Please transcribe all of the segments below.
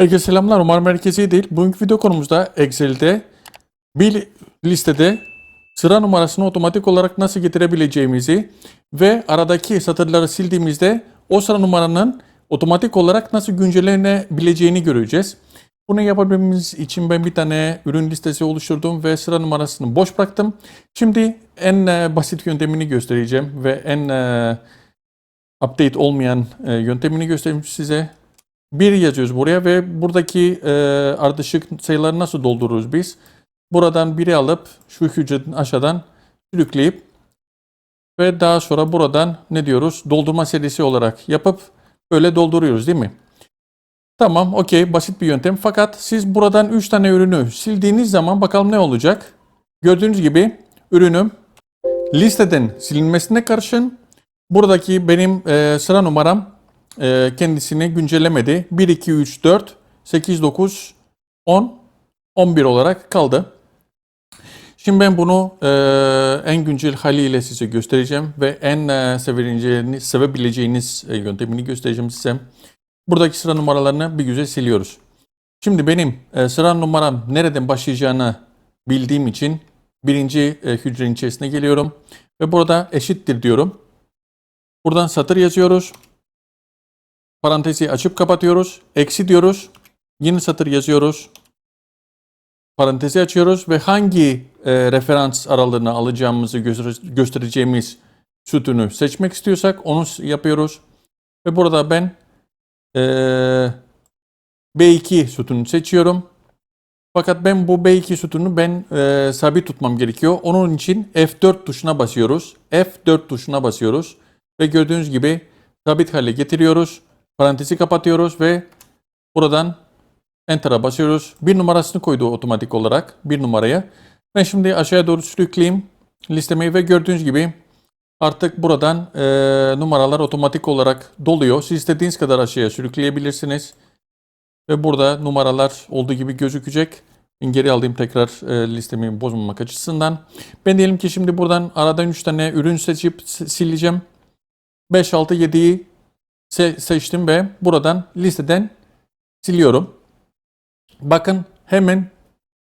Herkese selamlar. Umarım merkezi değil. Bugünkü video konumuzda Excel'de bir listede sıra numarasını otomatik olarak nasıl getirebileceğimizi ve aradaki satırları sildiğimizde o sıra numaranın otomatik olarak nasıl güncellenebileceğini göreceğiz. Bunu yapabilmemiz için ben bir tane ürün listesi oluşturdum ve sıra numarasını boş bıraktım. Şimdi en e, basit yöntemini göstereceğim ve en e, update olmayan e, yöntemini göstereyim size. Bir yazıyoruz buraya ve buradaki e, ardışık sayıları nasıl doldururuz biz? Buradan biri alıp şu hücreden aşağıdan sürükleyip ve daha sonra buradan ne diyoruz? Doldurma serisi olarak yapıp böyle dolduruyoruz değil mi? Tamam, okey, basit bir yöntem. Fakat siz buradan 3 tane ürünü sildiğiniz zaman bakalım ne olacak? Gördüğünüz gibi ürünüm listeden silinmesine karşın buradaki benim e, sıra numaram e, kendisini güncellemedi. 1, 2, 3, 4, 8, 9, 10, 11 olarak kaldı. Şimdi ben bunu e, en güncel haliyle size göstereceğim ve en e, sevebileceğiniz, sevebileceğiniz e, yöntemini göstereceğim size. Buradaki sıra numaralarını bir güzel siliyoruz. Şimdi benim e, sıra numaram nereden başlayacağını bildiğim için birinci e, hücrenin içerisine geliyorum ve burada eşittir diyorum. Buradan satır yazıyoruz. Parantezi açıp kapatıyoruz. Eksi diyoruz. Yeni satır yazıyoruz. Parantezi açıyoruz ve hangi e, referans aralığını alacağımızı göster- göstereceğimiz sütunu seçmek istiyorsak onu yapıyoruz. Ve burada ben e, B2 sütununu seçiyorum. Fakat ben bu B2 sütununu ben e, sabit tutmam gerekiyor. Onun için F4 tuşuna basıyoruz. F4 tuşuna basıyoruz. Ve gördüğünüz gibi sabit hale getiriyoruz. Parantezi kapatıyoruz ve buradan Enter'a basıyoruz. Bir numarasını koydu otomatik olarak. Bir numaraya. Ben şimdi aşağıya doğru sürükleyeyim listemeyi ve gördüğünüz gibi artık buradan e, numaralar otomatik olarak doluyor. Siz istediğiniz kadar aşağıya sürükleyebilirsiniz. Ve burada numaralar olduğu gibi gözükecek. Ben geri alayım tekrar e, listemi bozmamak açısından. Ben diyelim ki şimdi buradan aradan 3 tane ürün seçip sileceğim. 5, 6, 7'yi se- seçtim ve buradan listeden siliyorum. Bakın hemen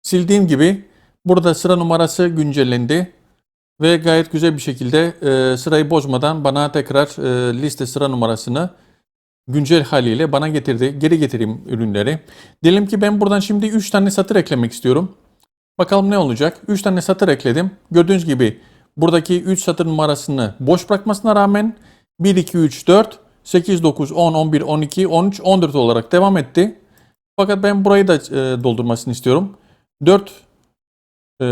sildiğim gibi burada sıra numarası güncellendi. Ve gayet güzel bir şekilde e, sırayı bozmadan bana tekrar e, liste sıra numarasını güncel haliyle bana getirdi. Geri getireyim ürünleri. Diyelim ki ben buradan şimdi 3 tane satır eklemek istiyorum. Bakalım ne olacak? 3 tane satır ekledim. Gördüğünüz gibi buradaki 3 satır numarasını boş bırakmasına rağmen 1, 2, 3, 4, 8, 9, 10, 11, 12, 13, 14 olarak devam etti. Fakat ben burayı da e, doldurmasını istiyorum. 4 e,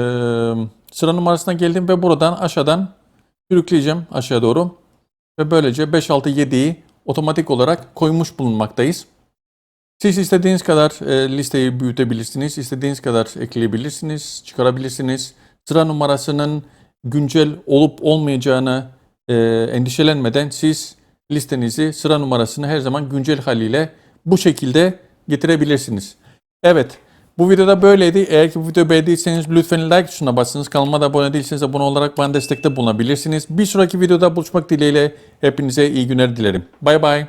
sıra numarasına geldim ve buradan aşağıdan sürükleyeceğim aşağı doğru. Ve böylece 5, 6, 7'yi otomatik olarak koymuş bulunmaktayız. Siz istediğiniz kadar e, listeyi büyütebilirsiniz, istediğiniz kadar ekleyebilirsiniz, çıkarabilirsiniz. Sıra numarasının güncel olup olmayacağını e, endişelenmeden siz listenizi, sıra numarasını her zaman güncel haliyle bu şekilde getirebilirsiniz. Evet, bu videoda böyleydi. Eğer ki bu videoyu beğendiyseniz lütfen like tuşuna basınız. Kanalıma da abone değilseniz abone olarak bana destekte bulunabilirsiniz. Bir sonraki videoda buluşmak dileğiyle hepinize iyi günler dilerim. Bay bay.